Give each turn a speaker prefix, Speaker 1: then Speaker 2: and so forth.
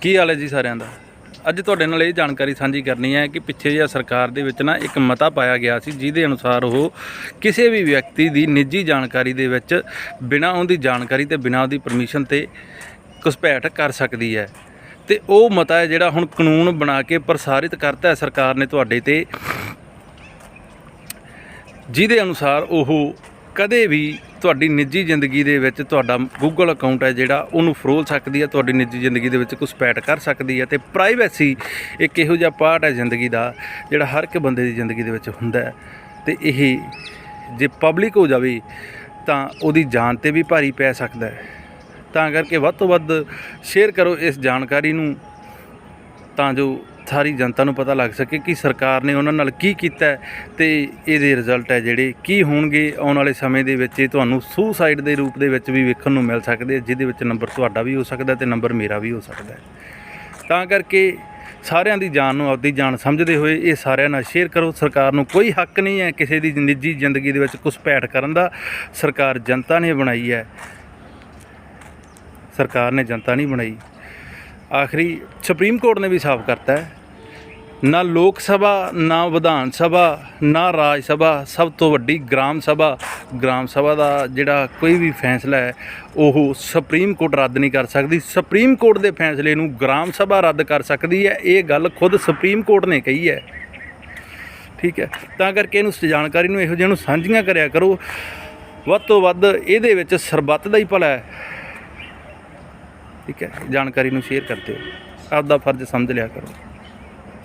Speaker 1: ਕੀ ਹਾਲ ਹੈ ਜੀ ਸਾਰਿਆਂ ਦਾ? ਅੱਜ ਤੁਹਾਡੇ ਨਾਲ ਇਹ ਜਾਣਕਾਰੀ ਸਾਂਝੀ ਕਰਨੀ ਹੈ ਕਿ ਪਿੱਛੇ ਜਿਹਾ ਸਰਕਾਰ ਦੇ ਵਿੱਚ ਨਾ ਇੱਕ ਮਤਾ ਪਾਇਆ ਗਿਆ ਸੀ, ਜਿਹਦੇ ਅਨੁਸਾਰ ਉਹ ਕਿਸੇ ਵੀ ਵਿਅਕਤੀ ਦੀ ਨਿੱਜੀ ਜਾਣਕਾਰੀ ਦੇ ਵਿੱਚ ਬਿਨਾਂ ਉਹਦੀ ਜਾਣਕਾਰੀ ਤੇ ਬਿਨਾਂ ਉਹਦੀ ਪਰਮਿਸ਼ਨ ਤੇ ਘੁਸਪੈਠ ਕਰ ਸਕਦੀ ਹੈ। ਤੇ ਉਹ ਮਤਾ ਹੈ ਜਿਹੜਾ ਹੁਣ ਕਾਨੂੰਨ ਬਣਾ ਕੇ ਪ੍ਰਸਾਰਿਤ ਕਰਤਾ ਹੈ ਸਰਕਾਰ ਨੇ ਤੁਹਾਡੇ ਤੇ, ਜਿਹਦੇ ਅਨੁਸਾਰ ਉਹ ਕਦੇ ਵੀ ਤੁਹਾਡੀ ਨਿੱਜੀ ਜ਼ਿੰਦਗੀ ਦੇ ਵਿੱਚ ਤੁਹਾਡਾ ਗੂਗਲ ਅਕਾਊਂਟ ਹੈ ਜਿਹੜਾ, ਉਹਨੂੰ ਫਰੋਲ ਸਕਦੀ ਹੈ, ਤੁਹਾਡੀ ਨਿੱਜੀ ਜ਼ਿੰਦਗੀ ਦੇ ਵਿੱਚ ਘੁਸਪੈਠ ਕਰ ਸਕਦੀ ਹੈ ਤੇ ਪ੍ਰਾਈਵੇਸੀ ਇੱਕ ਇਹੋ ਜਿਹਾ ਪਾਰਟ ਹੈ ਜ਼ਿੰਦਗੀ ਦਾ, ਜਿਹੜਾ ਹਰ ਇੱਕ ਬੰਦੇ ਦੀ ਜ਼ਿੰਦਗੀ ਦੇ ਵਿੱਚ ਹੁੰਦਾ ਹੈ। ਤੇ ਇਹ ਜੇ ਪਬਲਿਕ ਹੋ ਜਾਵੇ, ਤਾਂ ਉਹਦੀ ਜਾਨ ਤੇ ਵੀ ਭਾਰੀ ਪੈ ਸਕਦਾ ਹੈ। ਤਾਂ ਕਰਕੇ ਵੱਧ ਤੋਂ ਵੱਧ ਸ਼ੇਅਰ ਕਰੋ ਇਸ ਜਾਣਕਾਰੀ ਨੂੰ। ਤਾਂ ਜੋ ਸਾਰੀ ਜਨਤਾ ਨੂੰ ਪਤਾ ਲੱਗ ਸਕੇ ਕਿ ਸਰਕਾਰ ਨੇ ਉਹਨਾਂ ਨਾਲ ਕੀ ਕੀਤਾ ਹੈ ਤੇ ਇਹਦੇ ਰਿਜ਼ਲਟ ਹੈ ਜਿਹੜੇ ਕੀ ਹੋਣਗੇ ਆਉਣ ਵਾਲੇ ਸਮੇਂ ਦੇ ਵਿੱਚ ਇਹ ਤੁਹਾਨੂੰ ਸੁਸਾਈਡ ਦੇ ਰੂਪ ਦੇ ਵਿੱਚ ਵੀ ਵੇਖਣ ਨੂੰ ਮਿਲ ਸਕਦੇ ਜਿਹਦੇ ਵਿੱਚ ਨੰਬਰ ਤੁਹਾਡਾ ਵੀ ਹੋ ਸਕਦਾ ਤੇ ਨੰਬਰ ਮੇਰਾ ਵੀ ਹੋ ਸਕਦਾ ਤਾਂ ਕਰਕੇ ਸਾਰਿਆਂ ਦੀ ਜਾਨ ਨੂੰ ਆਪਦੀ ਜਾਨ ਸਮਝਦੇ ਹੋਏ ਇਹ ਸਾਰਿਆਂ ਨਾਲ ਸ਼ੇਅਰ ਕਰੋ। ਸਰਕਾਰ ਨੂੰ ਕੋਈ ਹੱਕ ਨਹੀਂ ਹੈ ਕਿਸੇ ਦੀ ਨਿੱਜੀ ਜ਼ਿੰਦਗੀ ਦੇ ਵਿੱਚ ਘੁਸਪੈਠ ਕਰਨ ਦਾ। ਸਰਕਾਰ ਜਨਤਾ ਨੇ ਬਣਾਈ ਹੈ। ਸਰਕਾਰ ਨੇ ਜਨਤਾ ਨਹੀਂ ਬਣਾਈ। ਆਖਰੀ ਸੁਪਰੀਮ ਕੋਰਟ ਨੇ ਵੀ ਸਾਫ਼ ਕਰਤਾ ਹੈ। ਨਾ ਲੋਕ ਸਭਾ, ਨਾ ਵਿਧਾਨ ਸਭਾ, ਨਾ ਰਾਜ ਸਭਾ, ਸਭ ਤੋਂ ਵੱਡੀ ਗ੍ਰਾਮ ਸਭਾ। ਗ੍ਰਾਮ ਸਭਾ ਦਾ ਜਿਹੜਾ ਕੋਈ ਵੀ ਫੈਸਲਾ ਹੈ, ਉਹ ਸੁਪਰੀਮ ਕੋਰਟ ਰੱਦ ਨਹੀਂ ਕਰ ਸਕਦੀ। ਸੁਪਰੀਮ ਕੋਰਟ ਦੇ ਫੈਸਲੇ ਨੂੰ ਗ੍ਰਾਮ ਸਭਾ ਰੱਦ ਕਰ ਸਕਦੀ ਹੈ। ਇਹ ਗੱਲ ਖੁਦ ਸੁਪਰੀਮ ਕੋਰਟ ਨੇ ਕਹੀ ਹੈ। ਠੀਕ ਹੈ। ਤਾਂ ਕਰਕੇ ਇਹਨੂੰ ਜਾਣਕਾਰੀ ਨੂੰ ਇਹੋ ਜਿਹਾ ਨੂੰ ਸਾਂਝੀਆਂ ਕਰਿਆ ਕਰੋ। ਵੱਧ ਤੋਂ ਵੱਧ ਇਹਦੇ ਵਿੱਚ ਸਰਬੱਤ ਦਾ ਹੀ ਭਲਾ ਹੈ। ਠੀਕ ਹੈ। ਜਾਣਕਾਰੀ ਨੂੰ ਸ਼ੇਅਰ ਕਰਦੇ ਹੋ ਆਪਦਾ ਫਰਜ਼ ਸਮਝ ਲਿਆ ਕਰੋ।